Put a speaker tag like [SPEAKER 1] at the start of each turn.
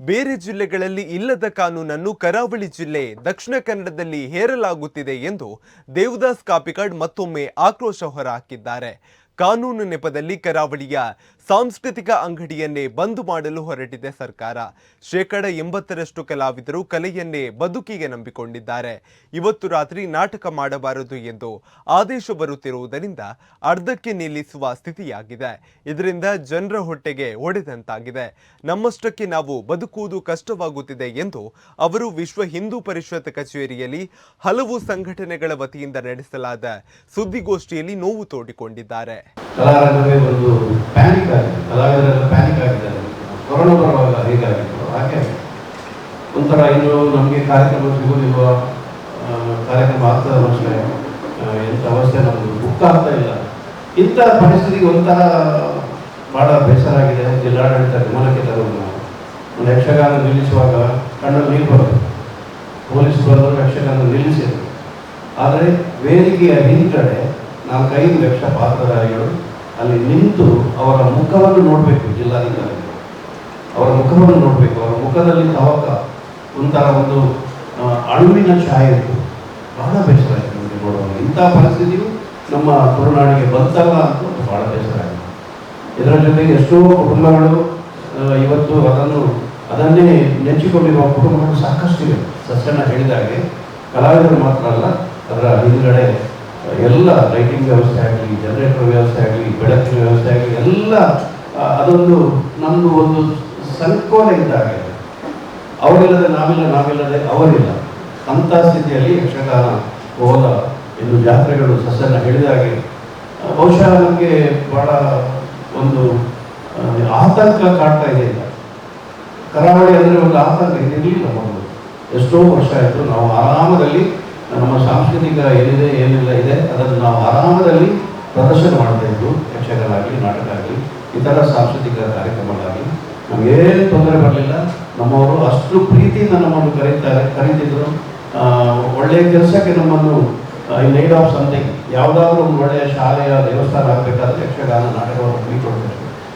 [SPEAKER 1] ಬೇರೆ ಜಿಲ್ಲೆಗಳಲ್ಲಿ ಇಲ್ಲದ ಕಾನೂನನ್ನು ಕರಾವಳಿ ಜಿಲ್ಲೆ ದಕ್ಷಿಣ ಕನ್ನಡದಲ್ಲಿ ಹೇರಲಾಗುತ್ತಿದೆ ಎಂದು ದೇವದಾಸ್ ಕಾಪಿಕಾಡ್ ಮತ್ತೊಮ್ಮೆ ಆಕ್ರೋಶ ಹೊರಹಾಕಿದ್ದಾರೆ. ಕಾನೂನು ನೆಪದಲ್ಲಿ ಕರಾವಳಿಯ ಸಾಂಸ್ಕೃತಿಕ ಅಂಗಡಿಯನ್ನೇ ಬಂದ್ ಮಾಡಲು ಹೊರಟಿದೆ ಸರ್ಕಾರ. ಶೇಕಡ ಎಂಬತ್ತರಷ್ಟು ಕಲಾವಿದರು ಕಲೆಯನ್ನೇ ಬದುಕಿಗೆ ನಂಬಿಕೊಂಡಿದ್ದಾರೆ. ಇವತ್ತು ರಾತ್ರಿ ನಾಟಕ ಮಾಡಬಾರದು ಎಂದು ಆದೇಶ ಬರುತ್ತಿರುವುದರಿಂದ ಅರ್ಧಕ್ಕೆ ನಿಲ್ಲಿಸುವ ಸ್ಥಿತಿಯಾಗಿದೆ. ಇದರಿಂದ ಜನರ ಹೊಟ್ಟೆಗೆ ಒಡೆದಂತಾಗಿದೆ ನಮ್ಮಷ್ಟಕ್ಕೆ ನಾವು ಬದುಕುವುದು ಕಷ್ಟವಾಗುತ್ತಿದೆ ಎಂದು ಅವರು ವಿಶ್ವ ಹಿಂದೂ ಪರಿಷತ್ ಕಚೇರಿಯಲ್ಲಿ ಹಲವು ಸಂಘಟನೆಗಳ ವತಿಯಿಂದ ನಡೆಸಲಾದ ಸುದ್ದಿಗೋಷ್ಠಿಯಲ್ಲಿ ನೋವು ತೋಡಿಕೊಂಡಿದ್ದಾರೆ.
[SPEAKER 2] ಕಲಾರಂಗವೇ ಒಂದು ಪ್ಯಾನಿಕ್ ಆಗಿದೆ. ಕಲಾವಿದರೆಲ್ಲ ಪ್ಯಾನಿಕ್ ಆಗಿದ್ದಾರೆ. ಕೊರೋನಾ ಬರುವಾಗ ಹೇಗಾಗಿತ್ತು ಹಾಗೆ ಒಂಥರ ಇನ್ನು ನಮಗೆ ಕಾರ್ಯಕ್ರಮ ಸಿಗೋದಿಲ್ವ? ಕಾರ್ಯಕ್ರಮ ಆಗ್ತದ ಮನುಷ್ಯ ಎಂಥ ಅವಸ್ಥೆ ನಮ್ಮದು ಬುಕ್ ಆಗ್ತಾ ಇಲ್ಲ. ಇಂಥ ಪರಿಸ್ಥಿತಿಗೆ ಒಂಥರ ಭಾಳ ಬೇಸರ ಆಗಿದೆ ಜಿಲ್ಲಾಡಳಿತ ಗಮನಕ್ಕೆ ತರುವುದು ನಾವು ಒಂದು ಯಕ್ಷಗಾನ ನಿಲ್ಲಿಸುವಾಗ ಕಣ್ಣಲ್ಲಿ ನೀರು ಬರೋದು ಪೊಲೀಸ್ ಬಂದರು ಯಕ್ಷಗಾನ ನಿಲ್ಲಿಸಿದರು. ಆದರೆ ವೇದಿಕೆಯ ಹಿಂದ್ಗಡೆ ನಾಲ್ಕೈದು ಲಕ್ಷ ಪಾತ್ರಧಾರಿಗಳು ಅಲ್ಲಿ ನಿಂತು ಅವರ ಮುಖವನ್ನು ನೋಡಬೇಕು, ಜಿಲ್ಲಾಧಿಕಾರಿಗಳು. ಅವರ ಮುಖವನ್ನು ನೋಡಬೇಕು. ಅವರ ಮುಖದಲ್ಲಿ ತವಕ, ಒಂಥರ ಒಂದು ಅಳುವಿನ ಛಾಯೆ ಇತ್ತು. ಬಹಳ ಬೇಸರ ಆಯಿತು ನಮಗೆ ನೋಡುವಾಗ. ಇಂಥ ಪರಿಸ್ಥಿತಿಯು ನಮ್ಮ ತುಳುನಾಡಿಗೆ ಬಂತಲ್ಲ ಅಂತ ಬಹಳ ಬೇಸರ ಆಯಿತು. ಇದರ ಜೊತೆಗೆ ಎಷ್ಟೋ ಕುಟುಂಬಗಳು ಇವತ್ತು ಅದನ್ನು, ಅದನ್ನೇ ನೆಚ್ಚಿಕೊಂಡಿರುವ ಕುಟುಂಬಗಳು ಸಾಕಷ್ಟಿವೆ. ಸಸ್ಯನ ಹೇಳಿದಾಗೆ ಕಲಾವಿದರು ಮಾತ್ರ ಅಲ್ಲ, ಅದರ ಹಿಂದ್ಗಡೆ ಎಲ್ಲ ಲೈಟಿಂಗ್ ವ್ಯವಸ್ಥೆ ಆಗಲಿ ಜನರೇಟರ್ ವ್ಯವಸ್ಥೆ ಆಗಲಿ ಬೆಳಕಿನ ವ್ಯವಸ್ಥೆ ಆಗಲಿ, ಎಲ್ಲ ಅದೊಂದು ನಮ್ಮದು ಒಂದು ಸಂಕೋಲೆ ಇದ್ದಾಗಿದೆ ಅವರಿಲ್ಲದೆ ನಾವಿಲ್ಲ, ನಾವಿಲ್ಲದೆ ಅವರಿಲ್ಲ. ಅಂಥ ಸ್ಥಿತಿಯಲ್ಲಿ ಯಕ್ಷಗಾನ ಹೋದ ಎಂದು ಜಾತ್ರೆಗಳು ಸಸ್ಯನ ಹೇಳಿದಾಗೆ ಬಹುಶಃ ನಮಗೆ ಬಹಳ ಒಂದು ಆತಂಕ ಕಾಡ್ತಾ ಇದೆ ಕರಾವಳಿ ಅಂದರೆ ಒಂದು ಆತಂಕ, ಇದಿರಲಿಲ್ಲ ಮೊದಲು. ಎಷ್ಟೋ ವರ್ಷ ಆಯಿತು ನಾವು ಆರಾಮದಲ್ಲಿ ಸಾಂಸ್ಕೃತಿಕ ಏನಿದೆ, ಏನೆಲ್ಲ ಇದೆ, ಅದನ್ನು ನಾವು ಆರಾಮದಲ್ಲಿ ಪ್ರದರ್ಶನ ಮಾಡ್ತಾ ಇದ್ದು ಯಕ್ಷಗಾನ ನಾಟಕ ಆಗಲಿ ಇತರ ಸಾಂಸ್ಕೃತಿಕ ಕಾರ್ಯಕ್ರಮಗಳಾಗಲಿ. ನಮಗೇನು ತೊಂದರೆ ಬರಲಿಲ್ಲ. ನಮ್ಮವರು ಅಷ್ಟು ಪ್ರೀತಿಯಿಂದ ನಮ್ಮನ್ನು ಕರೀತಾರೆ, ಕರೀತಿದ್ರು. ಒಳ್ಳೆಯ ಕೆಲಸಕ್ಕೆ ನಮ್ಮನ್ನು ನೈಡ್ ಆಫ್ ಸಮಥಿಂಗ್ ಯಾವುದಾದ್ರೂ ಒಂದು ಒಳ್ಳೆಯ ಶಾಲೆಯ ದೇವಸ್ಥಾನ ಆಗಬೇಕಾದ್ರೆ ಯಕ್ಷಗಾನ, ನಾಟಕವನ್ನು ಹಮ್ಮಿಕೊಡ್ಬೇಕು